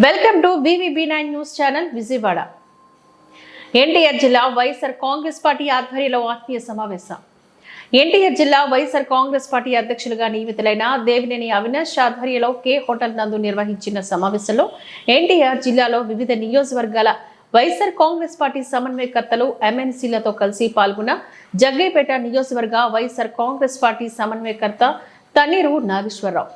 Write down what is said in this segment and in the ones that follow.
Welcome to VVB nine news channel Vijayawada. NTR జిల్లా YSR Congress party ఆధ్వర్యంలో ఆత్మీయ సమావేశం. ఎన్టీఆర్ జిల్లా వైఎస్ఆర్ కాంగ్రెస్ పార్టీ అధ్యక్షులుగా నియమితులైన దేవినేని అవినాష్ ఆధ్వర్యంలో కే హోటల్ నందు నిర్వహించిన సమావేశంలో ఎన్టీఆర్ జిల్లాలో వివిధ నియోజకవర్గాల వైఎస్ఆర్ కాంగ్రెస్ పార్టీ సమన్వయకర్తలు ఎమ్మెన్సీలతో కలిసి పాల్గొన్న జగ్గైపేట నియోజకవర్గ వైఎస్ఆర్ కాంగ్రెస్ పార్టీ సమన్వయకర్త తన్నీరు నాగేశ్వరరావు.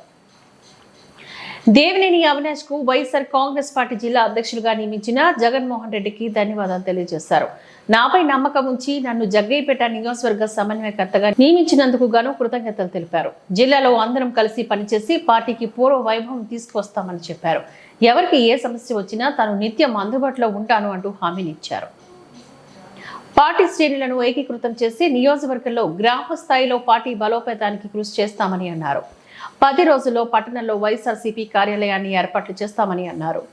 దేవినేని అవినాష్కు వైఎస్ఆర్ కాంగ్రెస్ పార్టీ జిల్లా అధ్యక్షులుగా నియమించిన జగన్మోహన్ రెడ్డికి ధన్యవాదాలు తెలియజేశారు. నాపై నమ్మకం ఉంచి నన్ను జగ్గైపేట నియోజకవర్గ సమన్వయకర్తగా నియమించినందుకు గాను కృతజ్ఞతలు తెలిపారు. జిల్లాలో అందరం కలిసి పనిచేసి పార్టీకి పూర్వ వైభవం తీసుకొస్తామని చెప్పారు. ఎవరికి ఏ సమస్య వచ్చినా తాను నిత్యం అందుబాటులో ఉంటాను అంటూ హామీనిచ్చారు. పార్టీ శ్రేణులను ఏకీకృతం చేసి నియోజకవర్గంలో గ్రామ స్థాయిలో పార్టీ బలోపేతానికి కృషి చేస్తామని అన్నారు. పది రోజుల్లో పట్టణంలో వైఎస్ఆర్సీపీ కార్యాలయాన్ని ఏర్పాట్లు చేస్తామని అన్నారు.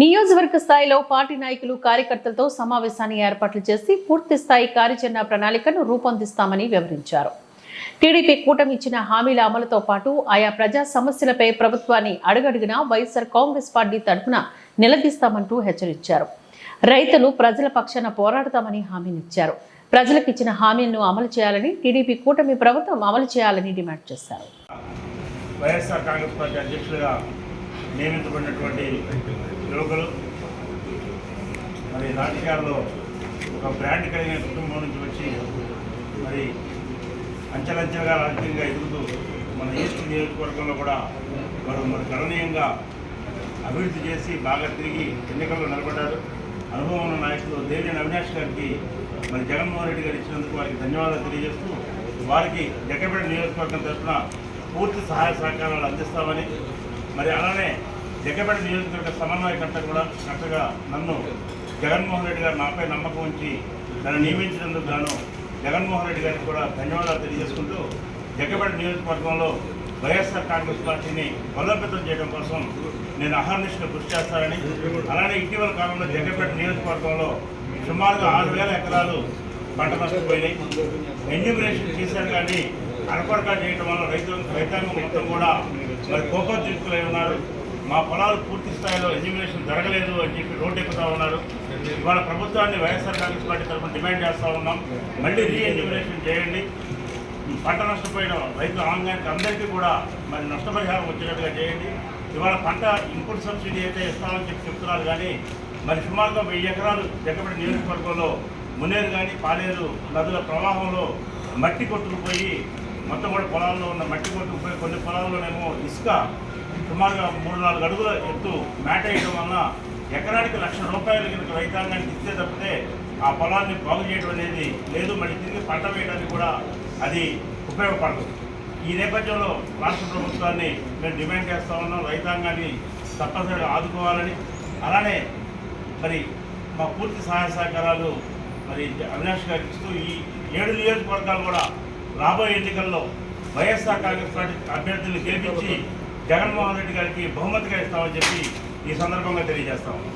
నియోజకవర్గ స్థాయిలో పార్టీ నాయకులు కార్యకర్తలతో సమావేశాన్ని ఏర్పాట్లు చేసి పూర్తి స్థాయి కార్యాచరణ ప్రణాళికను రూపొందిస్తామని వివరించారు. టీడీపీ కూటమి ఇచ్చిన హామీల అమలుతో పాటు ఆయా ప్రజా సమస్యలపై ప్రభుత్వాన్ని అడుగడుగునా వైఎస్ఆర్ కాంగ్రెస్ పార్టీ తరఫున నిలదీస్తామంటూ హెచ్చరించారు. రైతులు ప్రజల పక్షాన పోరాడతామని హామీనిచ్చారు. ప్రజలకు ఇచ్చిన హామీలను అమలు చేయాలని టీడీపీ కూటమి ప్రభుత్వం అమలు చేయాలని డిమాండ్ చేశారు. వైఎస్ఆర్ కాంగ్రెస్ పార్టీ అధ్యక్షులుగా నియమించబడినటువంటి యువకులు మరి రాజకీయాల్లో ఒక బ్రాండ్ కలిగిన కుటుంబం నుంచి వచ్చి మరి అంచెలంచెలుగా రాజకీయంగా ఎదుగుతూ మన ఈస్ట్ నియోజకవర్గంలో కూడా వారు మరి గణనీయంగా అభివృద్ధి చేసి బాగా తిరిగి ఎన్నికల్లో నిలబడ్డారు. అనుభవం ఉన్న నాయకులు దేవినేని అవినాష్ గారికి మరి జగన్మోహన్ రెడ్డి గారు ఇచ్చినందుకు వారికి ధన్యవాదాలు తెలియజేస్తూ వారికి జగ్గపేట నియోజకవర్గం తరఫున పూర్తి సహాయ సహకారాలు అందిస్తామని మరి అలానే జగ్గపేట నియోజకవర్గ సమన్వయకర్త కూడా కర్తగా నన్ను జగన్మోహన్ రెడ్డి గారు నాపై నమ్మకం ఉంచి నన్ను నియమించినందుకు గాను జగన్మోహన్ రెడ్డి గారికి కూడా ధన్యవాదాలు తెలియజేసుకుంటూ జగ్గపేట నియోజకవర్గంలో వైఎస్ఆర్ కాంగ్రెస్ పార్టీని బలోపేతం చేయడం కోసం నేను అహర్నిష్ట కృషి చేస్తానని అలానే ఇటీవల కాలంలో జగ్గపేట నియోజకవర్గంలో సుమారుగా ఆరు వేల ఎకరాలు పంట నష్టపోయినాయి ఎన్యూమినేషన్ చేశారు కానీ అడపడగా చేయడం వల్ల రైతు రైతాంగం మొత్తం కూడా మరి కోపోద్రిక్తులై ఉన్నారు. మా పొలాలు పూర్తి స్థాయిలో ఎన్యూమినేషన్ జరగలేదు అని చెప్పి రోడ్డు ఎక్కుతా ఉన్నారు. ఇవాళ ప్రభుత్వాన్ని వైఎస్ఆర్ కాంగ్రెస్ పార్టీ తరఫున డిమాండ్ చేస్తూ ఉన్నాం. మళ్ళీ రీ ఎన్యూమినేషన్ చేయండి. పంట నష్టపోయిన రైతు ఆంగానికి అందరికీ కూడా మరి నష్టపరిహారం వచ్చేటట్టుగా చేయండి. ఇవాళ పంట ఇన్పుట్ సబ్సిడీ అయితే ఇస్తామని చెప్పి చెప్తున్నారు కానీ మరి సుమారుగా వెయ్యి ఎకరాలు దగ్గరపడి నియోజకవర్గంలో మునేరు కానీ పాలేరు నదుల ప్రవాహంలో మట్టి కొట్టుకుపోయి మొత్తం కూడా పొలాల్లో ఉన్న మట్టి కొట్టుకుపోయి కొన్ని పొలాల్లోనేమో ఇసుక సుమారుగా మూడు నాలుగు అడుగుల ఎత్తు మేట వేయడం వలన ఎకరానికి లక్ష రూపాయలు కనుక రైతాంగానికి ఇస్తే తప్పితే ఆ పొలాన్ని బాగు చేయడం అనేది లేదు. మళ్ళీ తిరిగి పంట వేయడానికి కూడా అది ఉపయోగపడదు. ఈ నేపథ్యంలో రాష్ట్ర ప్రభుత్వాన్ని మేము డిమాండ్ చేస్తా ఉన్నాం. రైతాంగాన్ని తప్పనిసరిగా ఆదుకోవాలని. అలానే మరి మా పూర్తి సహాయ సహకారాలు మరి అవినాష్ గారికి ఇస్తూ ఈ ఏడు నియోజకవర్గాలు కూడా రాబోయే ఎన్నికల్లో వైఎస్ఆర్ కాంగ్రెస్ పార్టీ అభ్యర్థులను గెలిపించి జగన్మోహన్ రెడ్డి గారికి బహుమతిగా ఇస్తామని చెప్పి ఈ సందర్భంగా తెలియజేస్తా ఉన్నాం.